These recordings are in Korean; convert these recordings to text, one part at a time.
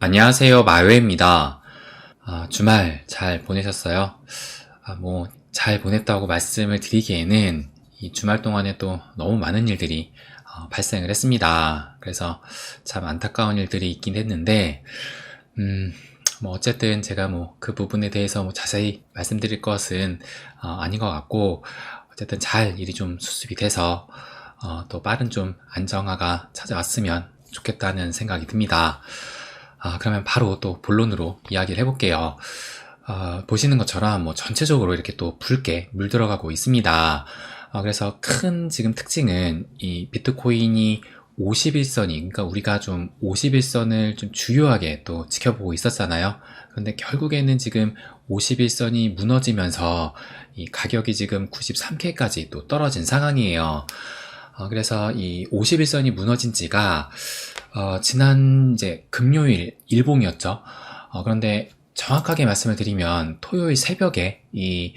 안녕하세요. 마요입니다. 아, 주말 잘 보내셨어요? 아, 뭐, 잘 보냈다고 말씀을 드리기에는 이 주말 동안에 또 너무 많은 일들이 어, 발생을 했습니다. 그래서 참 안타까운 일들이 있긴 했는데, 음, 뭐, 어쨌든 제가 뭐 그 부분에 대해서 뭐 자세히 말씀드릴 것은 어, 아닌 것 같고, 어쨌든 잘 일이 좀 수습이 돼서, 어, 또 빠른 좀 안정화가 찾아왔으면 좋겠다는 생각이 듭니다. 아, 그러면 바로 또 본론으로 이야기를 해볼게요. 어, 보시는 것처럼 뭐 전체적으로 이렇게 또 붉게 물들어가고 있습니다. 어, 그래서 큰 지금 특징은 이 비트코인이 51선이, 그러니까 우리가 좀 51선을 좀 주요하게 또 지켜보고 있었잖아요. 그런데 결국에는 지금 51선이 무너지면서 이 가격이 지금 93K까지 또 떨어진 상황이에요. 어, 그래서 이 51선이 무너진 지가 어, 지난 이제 금요일 일봉이었죠. 어, 그런데 정확하게 말씀을 드리면 토요일 새벽에 이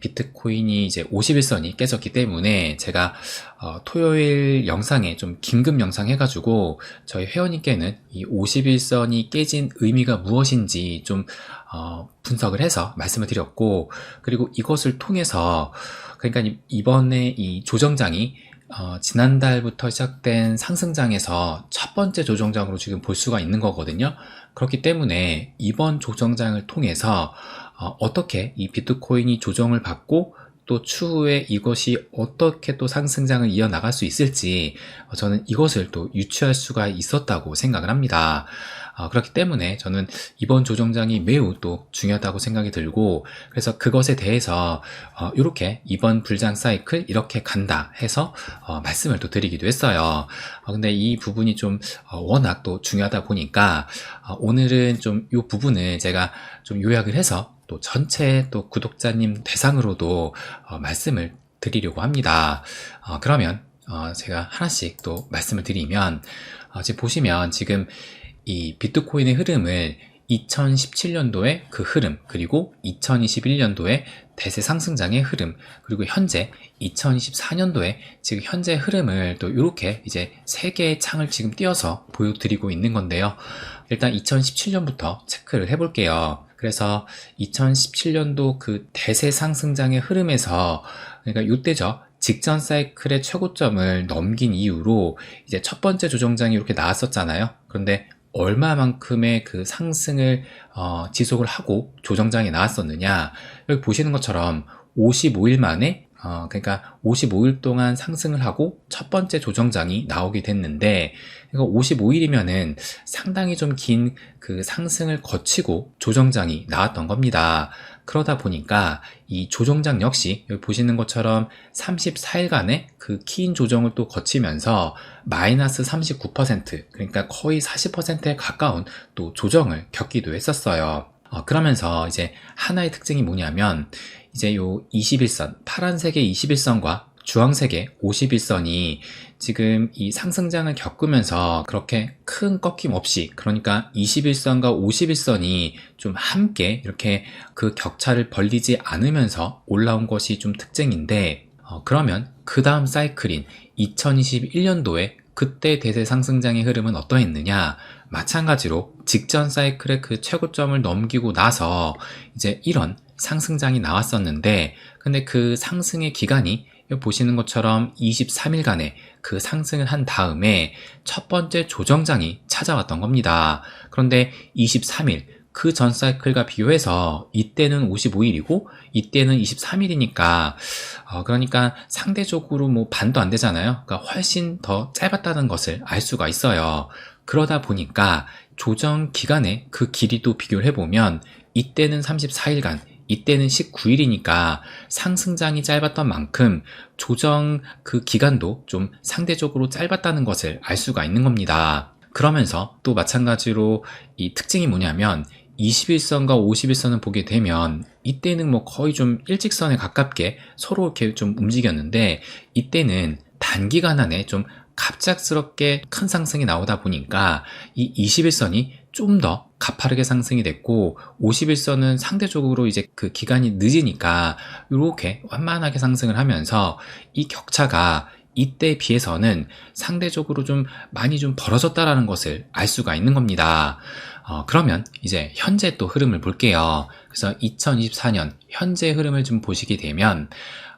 비트코인이 이제 51선이 깨졌기 때문에 제가 어, 토요일 영상에 좀 긴급 영상 해가지고 저희 회원님께는 이 51선이 깨진 의미가 무엇인지 좀 어, 분석을 해서 말씀을 드렸고 그리고 이것을 통해서 그러니까 이번에 이 조정장이 어, 지난달부터 시작된 상승장에서 첫 번째 조정장으로 지금 볼 수가 있는 거거든요. 그렇기 때문에 이번 조정장을 통해서 어, 떻게 이 비트코인이 조정을 받고 또 추후에 이것이 어떻게 또 상승장을 이어나갈 수 있을지 어, 저는 이것을 또 유추할 수가 있었다고 생각을 합니다. 어, 그렇기 때문에 저는 이번 조정장이 매우 또 중요하다고 생각이 들고 그래서 그것에 대해서 어, 이렇게 이번 불장 사이클 이렇게 간다 해서 어, 말씀을 또 드리기도 했어요. 어, 근데 이 부분이 좀 어, 워낙 또 중요하다 보니까 어, 오늘은 좀 이 부분을 제가 좀 요약을 해서 또 전체 또 구독자님 대상으로도 어, 말씀을 드리려고 합니다. 어, 그러면 어, 제가 하나씩 또 말씀을 드리면 어, 지금 보시면 지금 이 비트코인의 흐름을 2017년도의 그 흐름, 그리고 2021년도에 대세 상승장의 흐름, 그리고 현재 2024년도에 지금 현재 흐름을 또 이렇게 이제 세 개의 창을 지금 띄어서 보여드리고 있는 건데요. 일단 2017년부터 체크를 해볼게요. 그래서 2017년도 그 대세 상승장의 흐름에서 그러니까 이때죠. 직전 사이클의 최고점을 넘긴 이후로 이제 첫 번째 조정장이 이렇게 나왔었잖아요. 그런데 얼마만큼의 그 상승을 어, 지속을 하고 조정장이 나왔었느냐 여기 보시는 것처럼 55일 만에 어, 그러니까 55일 동안 상승을 하고 첫 번째 조정장이 나오게 됐는데 그러니까 55일이면은 상당히 좀 긴 그 상승을 거치고 조정장이 나왔던 겁니다. 그러다 보니까 이 조정장 역시 보시는 것처럼 34일간의 그 키인 조정을 또 거치면서 마이너스 39% 그러니까 거의 40%에 가까운 또 조정을 겪기도 했었어요. 어, 그러면서 이제 하나의 특징이 뭐냐면 이제 요 21선 파란색의 21선과 주황색의 51선이 지금 이 상승장을 겪으면서 그렇게 큰 꺾임 없이 그러니까 21선과 51선이 좀 함께 이렇게 그 격차를 벌리지 않으면서 올라온 것이 좀 특징인데 어, 그러면 그 다음 사이클인 2021년도에 그때 대세 상승장의 흐름은 어떠했느냐? 마찬가지로 직전 사이클의 그 최고점을 넘기고 나서 이제 이런 상승장이 나왔었는데 근데 그 상승의 기간이 보시는 것처럼 23일간의 그 상승을 한 다음에 첫 번째 조정장이 찾아왔던 겁니다. 그런데 23일 그 전 사이클과 비교해서 이때는 55일이고 이때는 23일이니까 어 그러니까 상대적으로 뭐 반도 안 되잖아요. 그러니까 훨씬 더 짧았다는 것을 알 수가 있어요. 그러다 보니까 조정 기간의 그 길이도 비교를 해보면 이때는 34일간 이때는 19일이니까 상승장이 짧았던 만큼 조정 그 기간도 좀 상대적으로 짧았다는 것을 알 수가 있는 겁니다. 그러면서 또 마찬가지로 이 특징이 뭐냐면 21선과 51선을 보게 되면 이때는 뭐 거의 좀 일직선에 가깝게 서로 이렇게 좀 움직였는데 이때는 단기간 안에 좀 갑작스럽게 큰 상승이 나오다 보니까 이 21선이 좀 더 가파르게 상승이 됐고 51선은 상대적으로 이제 그 기간이 늦으니까 이렇게 완만하게 상승을 하면서 이 격차가 이때에 비해서는 상대적으로 좀 많이 좀 벌어졌다라는 것을 알 수가 있는 겁니다. 어, 그러면 이제 현재 또 흐름을 볼게요. 그래서 2024년 현재 흐름을 좀 보시게 되면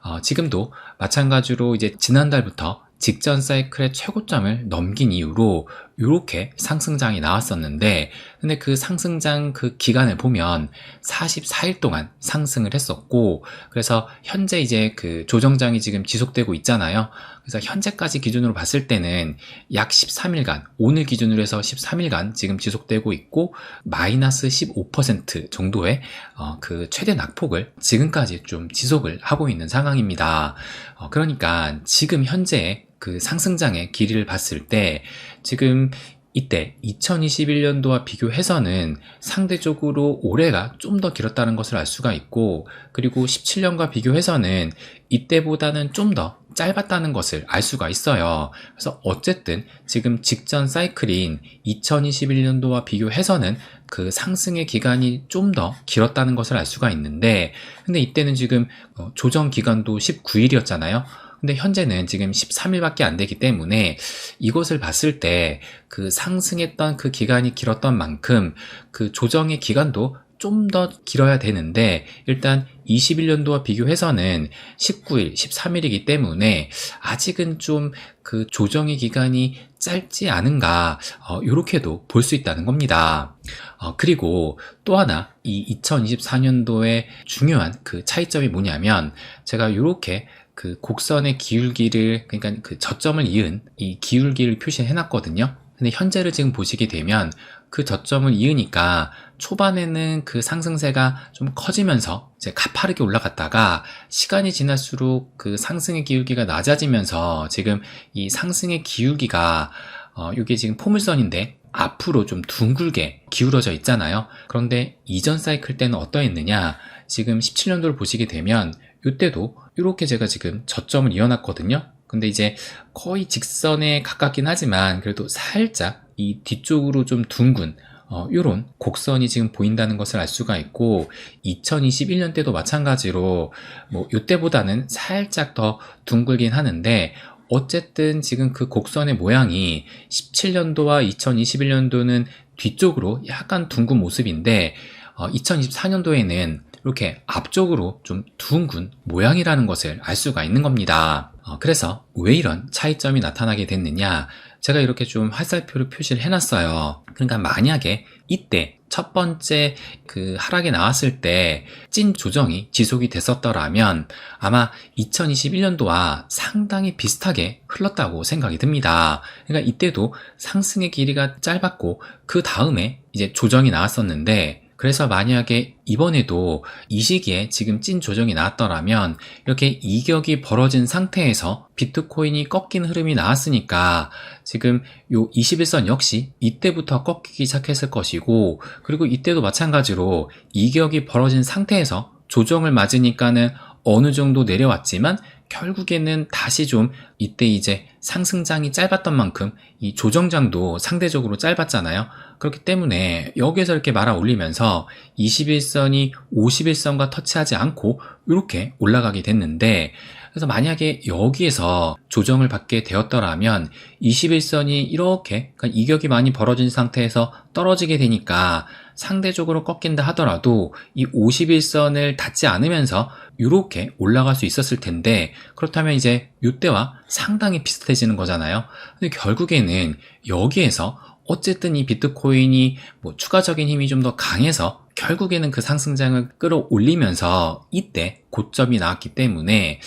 어, 지금도 마찬가지로 이제 지난달부터 직전 사이클의 최고점을 넘긴 이후로 이렇게 상승장이 나왔었는데 근데 그 상승장 그 기간을 보면 44일 동안 상승을 했었고 그래서 현재 이제 그 조정장이 지금 지속되고 있잖아요. 그래서 현재까지 기준으로 봤을 때는 약 13일간 오늘 기준으로 해서 13일간 지금 지속되고 있고 마이너스 15% 정도의 어, 그 최대 낙폭을 지금까지 좀 지속을 하고 있는 상황입니다. 어, 그러니까 지금 현재 그 상승장의 길이를 봤을 때 지금 이때 2021년도와 비교해서는 상대적으로 올해가 좀 더 길었다는 것을 알 수가 있고 그리고 17년과 비교해서는 이때보다는 좀 더 짧았다는 것을 알 수가 있어요. 그래서 어쨌든 지금 직전 사이클인 2021년도와 비교해서는 그 상승의 기간이 좀 더 길었다는 것을 알 수가 있는데 근데 이때는 지금 어, 조정 기간도 19일이었잖아요. 근데 현재는 지금 13일밖에 안 되기 때문에 이것을 봤을 때 그 상승했던 그 기간이 길었던 만큼 그 조정의 기간도 좀 더 길어야 되는데 일단 21년도와 비교해서는 19일, 13일이기 때문에 아직은 좀 그 조정의 기간이 짧지 않은가 어, 이렇게도 볼 수 있다는 겁니다. 어, 그리고 또 하나 이 2024년도의 중요한 그 차이점이 뭐냐면 제가 이렇게 그 곡선의 기울기를 그러니까 그 저점을 이은 이 기울기를 표시해 놨거든요. 근데 현재를 지금 보시게 되면 그 저점을 이으니까 초반에는 그 상승세가 좀 커지면서 이제 가파르게 올라갔다가 시간이 지날수록 그 상승의 기울기가 낮아지면서 지금 이 상승의 기울기가 어, 이게 지금 포물선인데 앞으로 좀 둥글게 기울어져 있잖아요. 그런데 이전 사이클 때는 어떠했느냐? 지금 17년도를 보시게 되면 이때도 이렇게 제가 지금 저점을 이어놨거든요. 근데 이제 거의 직선에 가깝긴 하지만 그래도 살짝 이 뒤쪽으로 좀 둥근 어, 요런 곡선이 지금 보인다는 것을 알 수가 있고 2021년 때도 마찬가지로 뭐 요때보다는 살짝 더 둥글긴 하는데 어쨌든 지금 그 곡선의 모양이 17년도와 2021년도는 뒤쪽으로 약간 둥근 모습인데 어, 2024년도에는 이렇게 앞쪽으로 좀 둥근 모양이라는 것을 알 수가 있는 겁니다. 어, 그래서 왜 이런 차이점이 나타나게 됐느냐? 제가 이렇게 좀 화살표를 표시를 해놨어요. 그러니까 만약에 이때 첫 번째 그 하락이 나왔을 때 찐 조정이 지속이 됐었더라면 아마 2021년도와 상당히 비슷하게 흘렀다고 생각이 듭니다. 그러니까 이때도 상승의 길이가 짧았고 그 다음에 이제 조정이 나왔었는데 그래서 만약에 이번에도 이 시기에 지금 찐 조정이 나왔더라면 이렇게 이격이 벌어진 상태에서 비트코인이 꺾인 흐름이 나왔으니까 지금 요 21선 역시 이때부터 꺾이기 시작했을 것이고 그리고 이때도 마찬가지로 이격이 벌어진 상태에서 조정을 맞으니까는 어느 정도 내려왔지만 결국에는 다시 좀 이때 이제 상승장이 짧았던 만큼 이 조정장도 상대적으로 짧았잖아요. 그렇기 때문에 여기에서 이렇게 말아 올리면서 21선이 51선과 터치하지 않고 이렇게 올라가게 됐는데 그래서 만약에 여기에서 조정을 받게 되었더라면 21선이 이렇게 그러니까 이격이 많이 벌어진 상태에서 떨어지게 되니까 상대적으로 꺾인다 하더라도 이 51선을 닿지 않으면서 이렇게 올라갈 수 있었을 텐데 그렇다면 이제 이때와 상당히 비슷해지는 거잖아요. 근데 결국에는 여기에서 어쨌든 이 비트코인이 뭐 추가적인 힘이 좀 더 강해서 결국에는 그 상승장을 끌어올리면서 이때 고점이 나왔기 때문에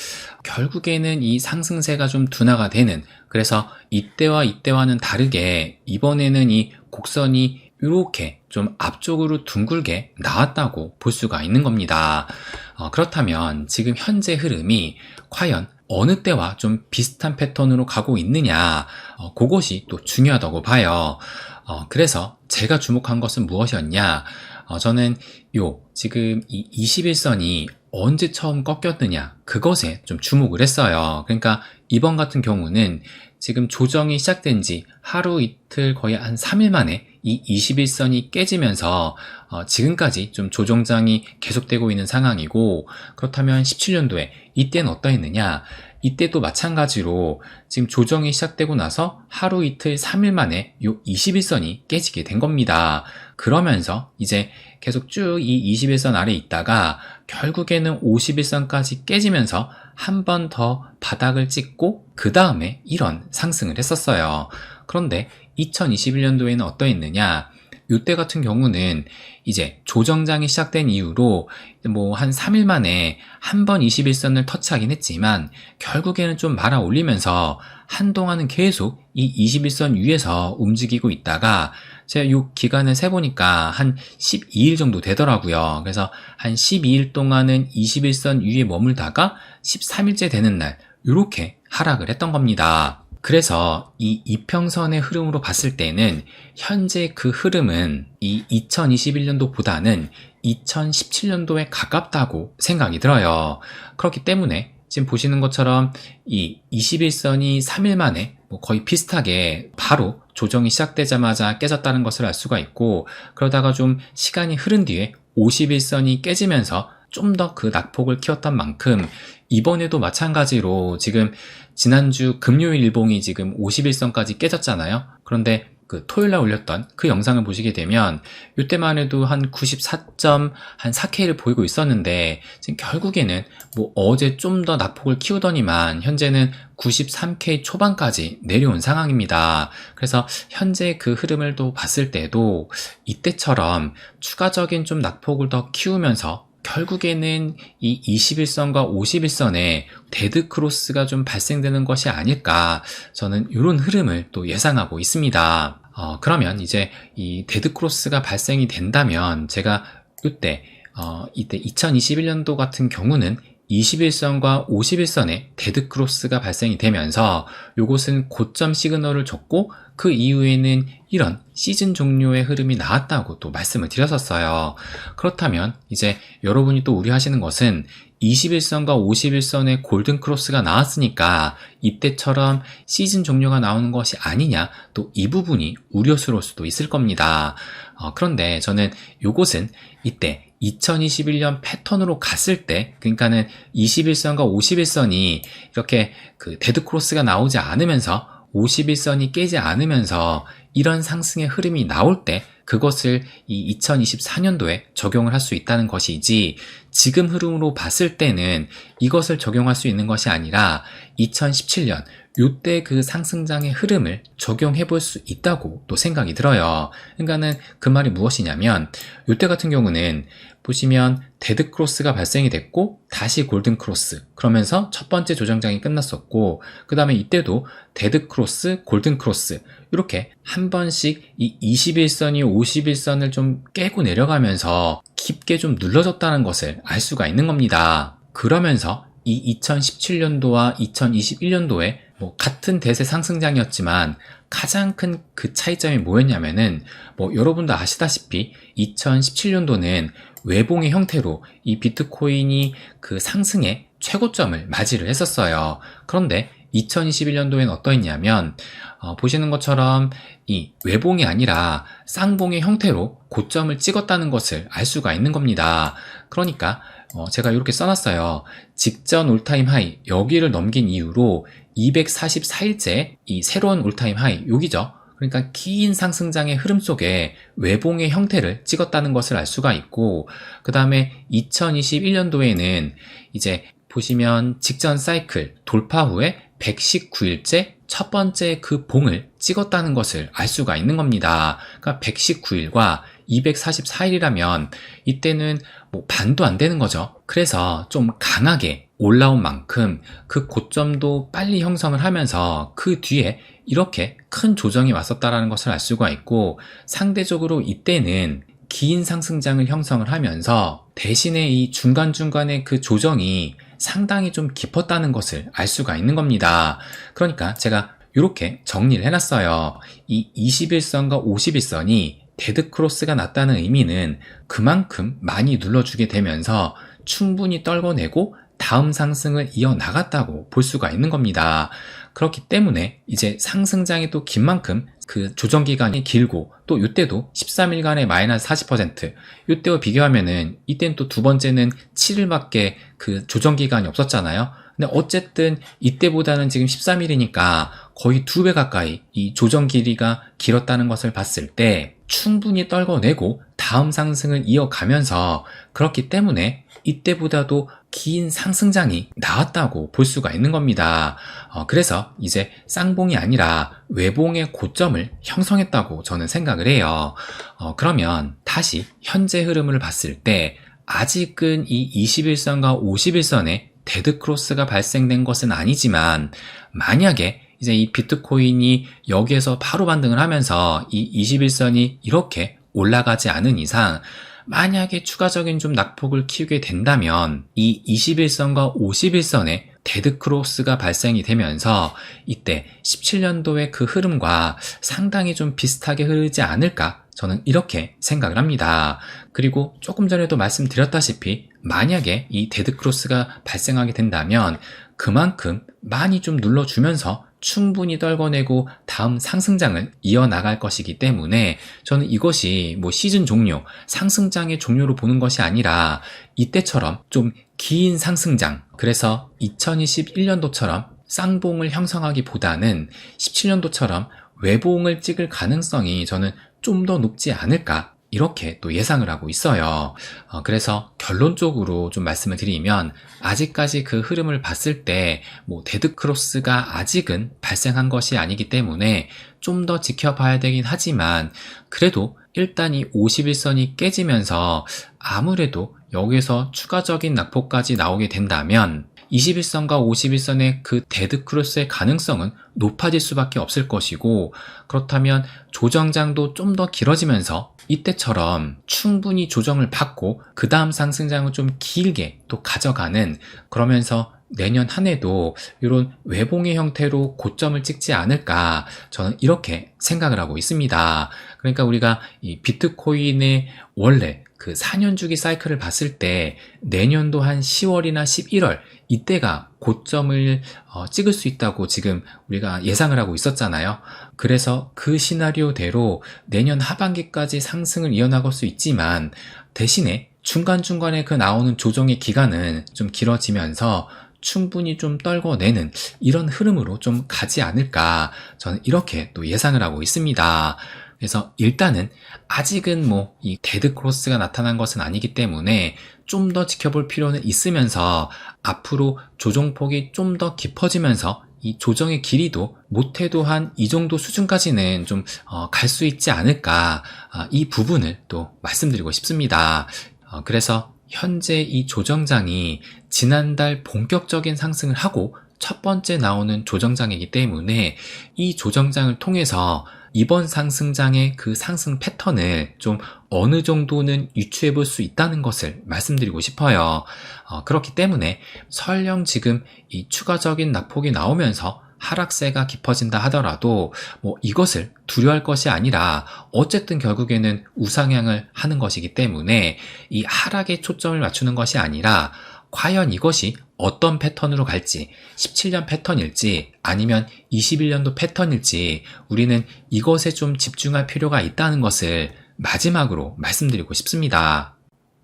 결국에는 이 상승세가 좀 둔화가 되는 그래서 이때와 이때와는 다르게 이번에는 이 곡선이 이렇게 좀 앞쪽으로 둥글게 나왔다고 볼 수가 있는 겁니다. 어, 그렇다면 지금 현재 흐름이 과연 어느 때와 좀 비슷한 패턴으로 가고 있느냐, 어, 그것이 또 중요하다고 봐요. 어, 그래서 제가 주목한 것은 무엇이었냐? 어, 저는 요, 지금 이 21선이 언제 처음 꺾였느냐, 그것에 좀 주목을 했어요. 그러니까 이번 같은 경우는 지금 조정이 시작된 지 하루 이틀 거의 한 3일 만에 이 21선이 깨지면서 어, 지금까지 좀 조정장이 계속되고 있는 상황이고 그렇다면 17년도에 이때는 어떠했느냐 이때도 마찬가지로 지금 조정이 시작되고 나서 하루 이틀 3일 만에 요 21선이 깨지게 된 겁니다. 그러면서 이제 계속 쭉 이 21선 아래 있다가 결국에는 51선까지 깨지면서 한 번 더 바닥을 찍고 그 다음에 이런 상승을 했었어요. 그런데 2021년도에는 어떠했느냐? 이때 같은 경우는 이제 조정장이 시작된 이후로 뭐 한 3일 만에 한 번 21선을 터치하긴 했지만 결국에는 좀 말아 올리면서 한동안은 계속 이 21선 위에서 움직이고 있다가 제가 이 기간을 세보니까 한 12일 정도 되더라고요. 그래서 한 12일 동안은 21선 위에 머물다가 13일째 되는 날 이렇게 하락을 했던 겁니다. 그래서 이 이평선의 흐름으로 봤을 때는 현재 그 흐름은 이 2021년도보다는 2017년도에 가깝다고 생각이 들어요. 그렇기 때문에 지금 보시는 것처럼 이 21선이 3일 만에 뭐 거의 비슷하게 바로 조정이 시작되자마자 깨졌다는 것을 알 수가 있고 그러다가 좀 시간이 흐른 뒤에 51선이 깨지면서 좀 더 그 낙폭을 키웠던 만큼 이번에도 마찬가지로 지금 지난주 금요일 일봉이 지금 51선까지 깨졌잖아요. 그런데 그 토요일날 올렸던 그 영상을 보시게 되면 이때만 해도 한 94점 한 4K를 보이고 있었는데 지금 결국에는 뭐 어제 좀 더 낙폭을 키우더니만 현재는 93K 초반까지 내려온 상황입니다. 그래서 현재 그 흐름을 또 봤을 때도 이때처럼 추가적인 좀 낙폭을 더 키우면서 결국에는 이 21선과 51선에 데드 크로스가 좀 발생되는 것이 아닐까 저는 이런 흐름을 또 예상하고 있습니다. 어, 그러면 이제 이 데드 크로스가 발생이 된다면 제가 이때 어, 이때 2021년도 같은 경우는 21선과 51선에 데드 크로스가 발생이 되면서 이곳은 고점 시그널을 줬고 그 이후에는 이런 시즌 종료의 흐름이 나왔다고 또 말씀을 드렸었어요. 그렇다면 이제 여러분이 또 우려하시는 것은 21선과 51선의 골든 크로스가 나왔으니까 이때처럼 시즌 종료가 나오는 것이 아니냐 또 이 부분이 우려스러울 수도 있을 겁니다. 어, 그런데 저는 이곳은 이때 2021년 패턴으로 갔을 때, 그러니까는 21선과 51선이 이렇게 그 데드 크로스가 나오지 않으면서 51선이 깨지 않으면서 이런 상승의 흐름이 나올 때 그것을 이 2024년도에 적용을 할 수 있다는 것이지 지금 흐름으로 봤을 때는 이것을 적용할 수 있는 것이 아니라 2017년 요때 그 상승장의 흐름을 적용해 볼 수 있다고 또 생각이 들어요. 그러니까는 그 말이 무엇이냐면 요때 같은 경우는 보시면 데드 크로스가 발생이 됐고 다시 골든 크로스 그러면서 첫 번째 조정장이 끝났었고 그 다음에 이때도 데드 크로스 골든 크로스 이렇게 한 번씩 이 21선이 51선을 좀 깨고 내려가면서 깊게 좀 눌러졌다는 것을 알 수가 있는 겁니다. 그러면서 이 2017년도와 2021년도에 뭐 같은 대세 상승장이었지만 가장 큰 그 차이점이 뭐였냐면은 뭐 여러분도 아시다시피 2017년도는 외봉의 형태로 이 비트코인이 그 상승의 최고점을 맞이를 했었어요. 그런데 2021년도엔 어떠했냐면 어, 보시는 것처럼 이 외봉이 아니라 쌍봉의 형태로 고점을 찍었다는 것을 알 수가 있는 겁니다. 그러니까 어, 제가 이렇게 써놨어요. 직전 올타임 하이 여기를 넘긴 이후로 244일째 이 새로운 올타임 하이 여기죠. 그러니까 긴 상승장의 흐름 속에 외봉의 형태를 찍었다는 것을 알 수가 있고 그 다음에 2021년도에는 이제 보시면 직전 사이클 돌파 후에 119일째 첫 번째 그 봉을 찍었다는 것을 알 수가 있는 겁니다. 그러니까 119일과 244일이라면 이때는 뭐 반도 안 되는 거죠. 그래서 좀 강하게 올라온 만큼 그 고점도 빨리 형성을 하면서 그 뒤에 이렇게 큰 조정이 왔었다라는 것을 알 수가 있고 상대적으로 이때는 긴 상승장을 형성을 하면서 대신에 이 중간중간에 그 조정이 상당히 좀 깊었다는 것을 알 수가 있는 겁니다. 그러니까 제가 이렇게 정리를 해놨어요. 이 21선과 51선이 데드 크로스가 났다는 의미는 그만큼 많이 눌러주게 되면서 충분히 떨궈내고 다음 상승을 이어나갔다고 볼 수가 있는 겁니다. 그렇기 때문에 이제 상승장이 또 긴 만큼 그 조정 기간이 길고 또 이때도 13일간의 마이너스 40% 이때와 비교하면은 이때는 또 두 번째는 7일밖에 그 조정 기간이 없었잖아요. 근데 어쨌든 이때보다는 지금 13일이니까 거의 두 배 가까이 이 조정 길이가 길었다는 것을 봤을 때 충분히 떨궈내고 다음 상승을 이어가면서 그렇기 때문에 이때보다도 긴 상승장이 나왔다고 볼 수가 있는 겁니다. 어, 그래서 이제 쌍봉이 아니라 외봉의 고점을 형성했다고 저는 생각을 해요. 어, 그러면 다시 현재 흐름을 봤을 때 아직은 이 21선과 51선에 데드크로스가 발생된 것은 아니지만 만약에 이제 이 비트코인이 여기에서 바로 반등을 하면서 이 21선이 이렇게 올라가지 않은 이상 만약에 추가적인 좀 낙폭을 키우게 된다면 이 21선과 51선에 데드크로스가 발생이 되면서 이때 17년도의 그 흐름과 상당히 좀 비슷하게 흐르지 않을까 저는 이렇게 생각을 합니다. 그리고 조금 전에도 말씀드렸다시피 만약에 이 데드크로스가 발생하게 된다면 그만큼 많이 좀 눌러주면서 충분히 떨궈내고 다음 상승장을 이어나갈 것이기 때문에 저는 이것이 뭐 시즌 종료, 상승장의 종료로 보는 것이 아니라 이때처럼 좀 긴 상승장, 그래서 2021년도처럼 쌍봉을 형성하기보다는 17년도처럼 외봉을 찍을 가능성이 저는 좀 더 높지 않을까 이렇게 또 예상을 하고 있어요. 어, 그래서 결론적으로 좀 말씀을 드리면 아직까지 그 흐름을 봤을 때 뭐 데드크로스가 아직은 발생한 것이 아니기 때문에 좀 더 지켜봐야 되긴 하지만 그래도 일단 이 51선이 깨지면서 아무래도 여기서 추가적인 낙폭까지 나오게 된다면 21선과 51선의 그 데드크로스의 가능성은 높아질 수밖에 없을 것이고 그렇다면 조정장도 좀 더 길어지면서 이때처럼 충분히 조정을 받고 그 다음 상승장을 좀 길게 또 가져가는 그러면서 내년 한 해도 이런 외봉의 형태로 고점을 찍지 않을까 저는 이렇게 생각을 하고 있습니다. 그러니까 우리가 이 비트코인의 원래 그 4년 주기 사이클을 봤을 때 내년도 한 10월이나 11월 이때가 고점을 어, 찍을 수 있다고 지금 우리가 예상을 하고 있었잖아요. 그래서 그 시나리오대로 내년 하반기까지 상승을 이어나갈 수 있지만 대신에 중간중간에 그 나오는 조정의 기간은 좀 길어지면서 충분히 좀 떨궈내는 이런 흐름으로 좀 가지 않을까 저는 이렇게 또 예상을 하고 있습니다. 그래서 일단은 아직은 뭐 이 데드 크로스가 나타난 것은 아니기 때문에 좀 더 지켜볼 필요는 있으면서 앞으로 조정폭이 좀 더 깊어지면서 이 조정의 길이도 못해도 한 이 정도 수준까지는 좀 갈 수 있지 않을까 아, 이 부분을 또 말씀드리고 싶습니다. 어, 그래서 현재 이 조정장이 지난달 본격적인 상승을 하고 첫 번째 나오는 조정장이기 때문에 이 조정장을 통해서 이번 상승장의 그 상승 패턴을 좀 어느 정도는 유추해 볼 수 있다는 것을 말씀드리고 싶어요. 어, 그렇기 때문에 설령 지금 이 추가적인 낙폭이 나오면서 하락세가 깊어진다 하더라도 뭐 이것을 두려워할 것이 아니라 어쨌든 결국에는 우상향을 하는 것이기 때문에 이 하락에 초점을 맞추는 것이 아니라 과연 이것이 어떤 패턴으로 갈지 17년 패턴일지 아니면 21년도 패턴일지 우리는 이것에 좀 집중할 필요가 있다는 것을 마지막으로 말씀드리고 싶습니다.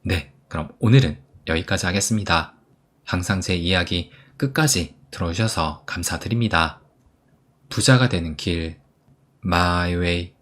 네, 그럼 오늘은 여기까지 하겠습니다. 항상 제 이야기 끝까지 들어주셔서 감사드립니다. 부자가 되는 길, Way.